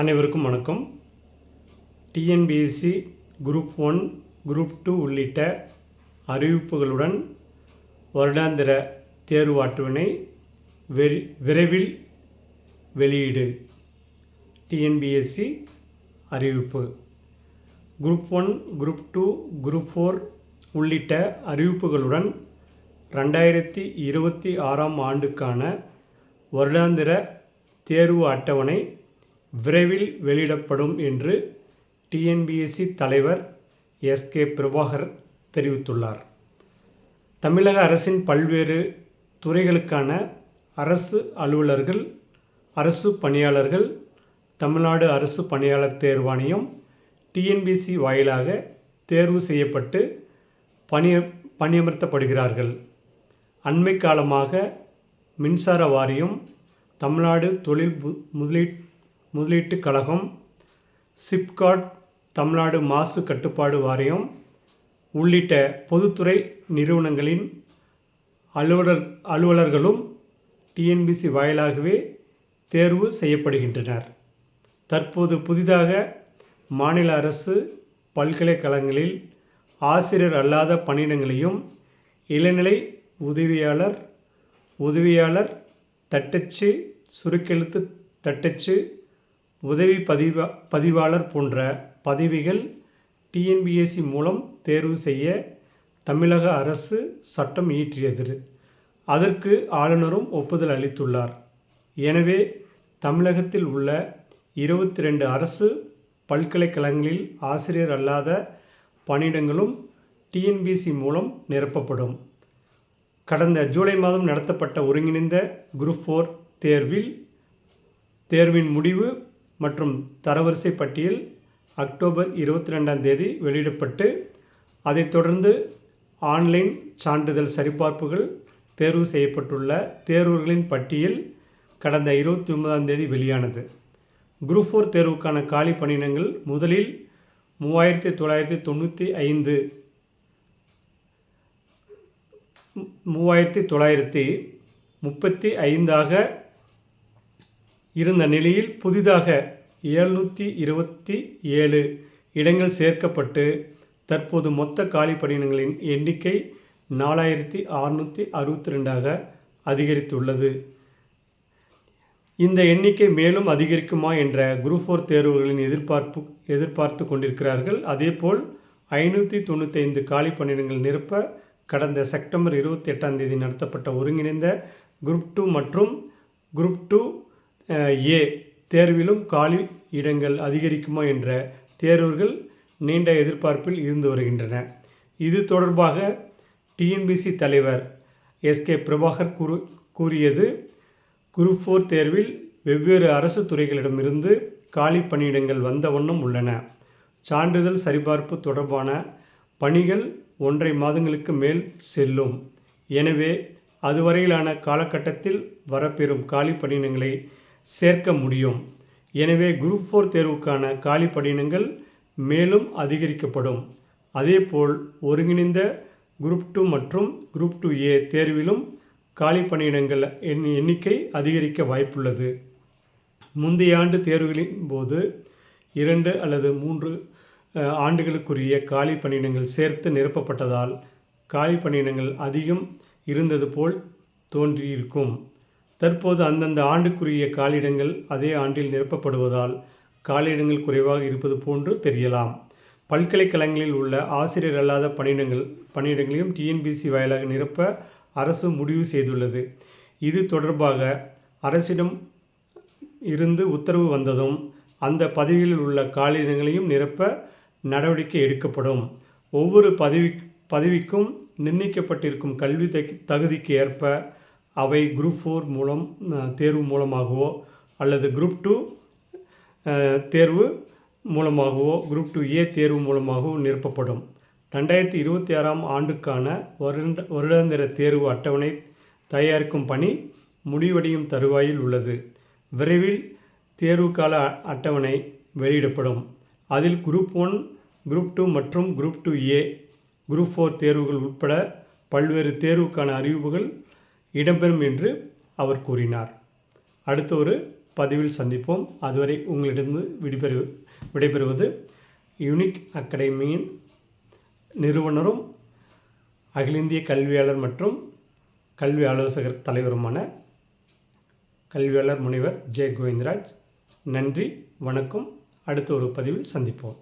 அனைவருக்கும் வணக்கம். TNPSC group one group two உள்ளிட்ட அறிவிப்புகளுடன் வருடாந்திர தேர்வு அட்டவணை வெரி விரைவில் வெளியீடு. டிஎன்பிஎஸ்சி அறிவிப்பு. Group one group two group four உள்ளிட்ட அறிவிப்புகளுடன் ரெண்டாயிரத்தி இருபத்தி ஆறாம் ஆண்டுக்கான வருடாந்திர தேர்வு அட்டவணை விரைவில் வெளியிடப்படும் என்று டிஎன்பிஎஸ்சி தலைவர் எஸ்கே பிரபாகர் தெரிவித்துள்ளார். தமிழக அரசின் பல்வேறு துறைகளுக்கான அரசு அலுவலர்கள் அரசு பணியாளர்கள் தமிழ்நாடு அரசு பணியாளர் தேர்வாணையம் டிஎன்பிசி வாயிலாக தேர்வு செய்யப்பட்டு பணிய பணியமர்த்தப்படுகிறார்கள். அண்மை காலமாக மின்சார வாரியம் தமிழ்நாடு தொழில் மு- முதலீட்டுக் கழகம் சிப்காட் தமிழ்நாடு மாசு கட்டுப்பாடு வாரியம் உள்ளிட்ட பொதுத்துறை நிறுவனங்களின் அலுவலர் அலுவலர்களும் டிஎன்பிசி வாயிலாகவே தேர்வு செய்யப்படுகின்றனர். தற்போது புதிதாக மாநில அரசு பல்கலைக்கழகங்களில் ஆசிரியர் அல்லாத பணியிடங்களையும் இளநிலை உதவியாளர் உதவியாளர் தட்டச்சு சுருக்கெழுத்து தட்டச்சு உதவி பதிவா பதிவாளர் போன்ற பதவிகள் டிஎன்பிஎஸ்சி மூலம் தேர்வு செய்ய தமிழக அரசு சட்டம் இயற்றியது. அதற்கு ஆளுநரும் ஒப்புதல் அளித்துள்ளார். எனவே தமிழகத்தில் உள்ள இருபத்தி ரெண்டு அரசு பல்கலைக்கழகங்களில் ஆசிரியர் அல்லாத பணியிடங்களும் டிஎன்பிசி மூலம் நிரப்பப்படும். கடந்த ஜூலை மாதம் நடத்தப்பட்ட ஒருங்கிணைந்த குரூப் ஃபோர் தேர்வில் தேர்வின் முடிவு மற்றும் தரவரிசை பட்டியல் அக்டோபர் இருபத்தி ரெண்டாம் தேதி வெளியிடப்பட்டு அதைத் தொடர்ந்து ஆன்லைன் சான்றிதழ் சரிபார்ப்புகள் தேர்வு செய்யப்பட்டுள்ள தேர்வர்களின் பட்டியல் கடந்த இருபத்தி ஒன்பதாம் தேதி வெளியானது. குரூப் ஃபோர் தேர்வுக்கான காலி பணியிடங்கள் முதலில் மூவாயிரத்தி தொள்ளாயிரத்தி தொண்ணூற்றி ஐந்து மூவாயிரத்தி தொள்ளாயிரத்தி முப்பத்தி ஐந்தாக இருந்த நிலையில் புதிதாக எழுநூற்றி இருபத்தி ஏழு இடங்கள் சேர்க்கப்பட்டு தற்போது மொத்த காலி பணியிடங்களின் எண்ணிக்கை நாலாயிரத்தி அறுநூற்றி அறுபத்தி ரெண்டாக அதிகரித்துள்ளது. இந்த எண்ணிக்கை மேலும் அதிகரிக்குமா என்ற குரூப் ஃபோர் தேர்வுகளின் எதிர்பார்ப்பு எதிர்பார்த்து கொண்டிருக்கிறார்கள். அதேபோல் ஐநூற்றி தொண்ணூத்தைந்து காலி பணியிடங்கள் நிரப்ப கடந்த செப்டம்பர் இருபத்தி எட்டாம் தேதி நடத்தப்பட்ட ஒருங்கிணைந்த குரூப் டூ மற்றும் குரூப் டூ ஏ தேர்விலும் காலி இடங்கள் அதிகரிக்குமா என்ற தேர்வுகள் நீண்ட எதிர்பார்ப்பில் இருந்து வருகின்றன. இது தொடர்பாக டிஎன்பிசி தலைவர் எஸ்கே பிரபாகர் கூறு கூறியது குரூப் ஃபோர் தேர்வில் வெவ்வேறு அரசு துறைகளிடமிருந்து காலி பணியிடங்கள் வந்த வண்ணம் உள்ளன. சான்றிதழ் சரிபார்ப்பு தொடர்பான பணிகள் ஒன்றை மாதங்களுக்கு மேல் செல்லும். எனவே அதுவரையிலான காலகட்டத்தில் வரப்பெறும் காலி பணியிடங்களை சேர்க்க முடியும். எனவே குரூப் ஃபோர் தேர்வுக்கான காலி பணியிடங்கள் மேலும் அதிகரிக்கப்படும். அதேபோல் ஒருங்கிணைந்த குரூப் டூ மற்றும் குரூப் டூ ஏ தேர்விலும் காலி பணியிடங்கள் எண் எண்ணிக்கை அதிகரிக்க வாய்ப்புள்ளது. முந்தைய ஆண்டு தேர்வுகளின் போது இரண்டு அல்லது மூன்று ஆண்டுகளுக்குரிய காலி பணியிடங்கள் சேர்த்து நிரப்பப்பட்டதால் காலி பணியிடங்கள் அதிகம் இருந்தது போல் தோன்றியிருக்கும். தற்போது அந்தந்த ஆண்டுக்குரிய காலிடங்கள் அதே ஆண்டில் நிரப்பப்படுவதால் காலியிடங்கள் குறைவாக இருப்பது போன்று தெரியலாம். பல்கலைக்கழகங்களில் உள்ள ஆசிரியர் அல்லாத பணியிடங்கள் பணியிடங்களையும் டிஎன்பிசி வாயிலாக நிரப்ப அரசு முடிவு செய்துள்ளது. இது தொடர்பாக அரசிடம் இருந்து உத்தரவு வந்ததும் அந்த பதவிகளில் உள்ள காலியிடங்களையும் நிரப்ப நடவடிக்கை எடுக்கப்படும். ஒவ்வொரு பதவி பதவிக்கும் நிர்ணயிக்கப்பட்டிருக்கும் கல்வி தகு- தகுதிக்கு ஏற்ப அவை குரூப் ஃபோர் மூலம் தேர்வு மூலமாகவோ அல்லது குரூப் டூ தேர்வு மூலமாகவோ குரூப் டூ ஏ தேர்வு மூலமாகவோ நிரப்பப்படும். ரெண்டாயிரத்தி இருபத்தி ஆறாம் ஆண்டுக்கான வருட வருடாந்திர தேர்வு அட்டவணை தயாரிக்கும் பணி முடிவடையும் தருவாயில் உள்ளது. விரைவில் தேர்வு கால அ- அட்டவணை வெளியிடப்படும். அதில் குரூப் ஒன் குரூப் டூ மற்றும் group two A group four தேர்வுகள் உட்பட பல்வேறு தேர்வுக்கான அறிவிப்புகள் இடம்பெறும் என்று அவர் கூறினார். அடுத்த ஒரு பதிவில் சந்திப்போம். அதுவரை உங்களிடமிருந்து விடைபெறு விடைபெறுவது யூனிக் அகாடமியின் நிறுவனரும் அகில இந்திய கல்வியாளர் மற்றும் கல்வி ஆலோசகர் தலைவருமான கல்வியாளர் முனைவர் ஜே கோவிந்தராஜ் நன்றி வணக்கம். அடுத்த ஒரு பதிவில் சந்திப்போம்.